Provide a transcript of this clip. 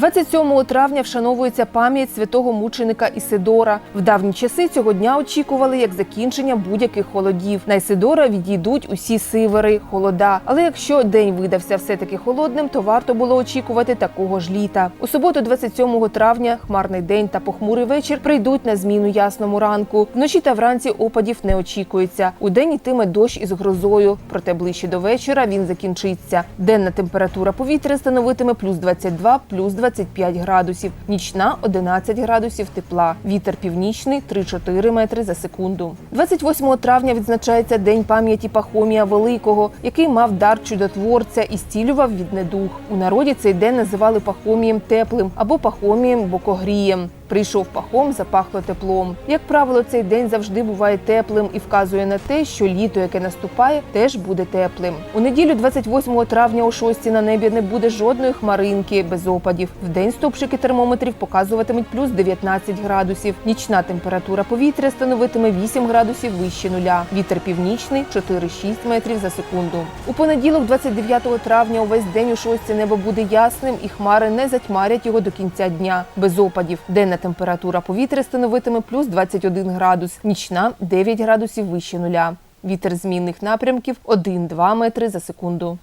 27 травня вшановується пам'ять святого мученика Ісидора. В давні часи цього дня очікували як закінчення будь-яких холодів. На Ісидора відійдуть усі сивери, холода. Але якщо день видався все-таки холодним, то варто було очікувати такого ж літа. У суботу, 27 травня, хмарний день та похмурий вечір прийдуть на зміну ясному ранку. Вночі та вранці опадів не очікується. У день йтиме дощ із грозою, проте ближче до вечора він закінчиться. Денна температура повітря становитиме плюс 22, плюс 25 градусів, нічна 11 градусів тепла. Вітер північний 3-4 метри за секунду. 28 травня відзначається День пам'яті Пахомія Великого, який мав дар чудотворця і стілював від недух. У народі цей день називали Пахомієм теплим або Пахомієм бокогрієм. Прийшов пахом, запахло теплом. Як правило, цей день завжди буває теплим і вказує на те, що літо, яке наступає, теж буде теплим. У неділю, 28 травня, о 6 на небі не буде жодної хмаринки без опадів. В день стопчики термометрів показуватимуть плюс 19 градусів. Нічна температура повітря становитиме 8 градусів вище нуля. Вітер північний 4-6 метрів за секунду. У понеділок, 29 травня, увесь день у 6 небо буде ясним і хмари не затьмарять його до кінця дня. Без опадів. Денна температура повітря становитиме плюс 21 градус, нічна 9 градусів вище нуля. Вітер змінних напрямків 1-2 метри за секунду.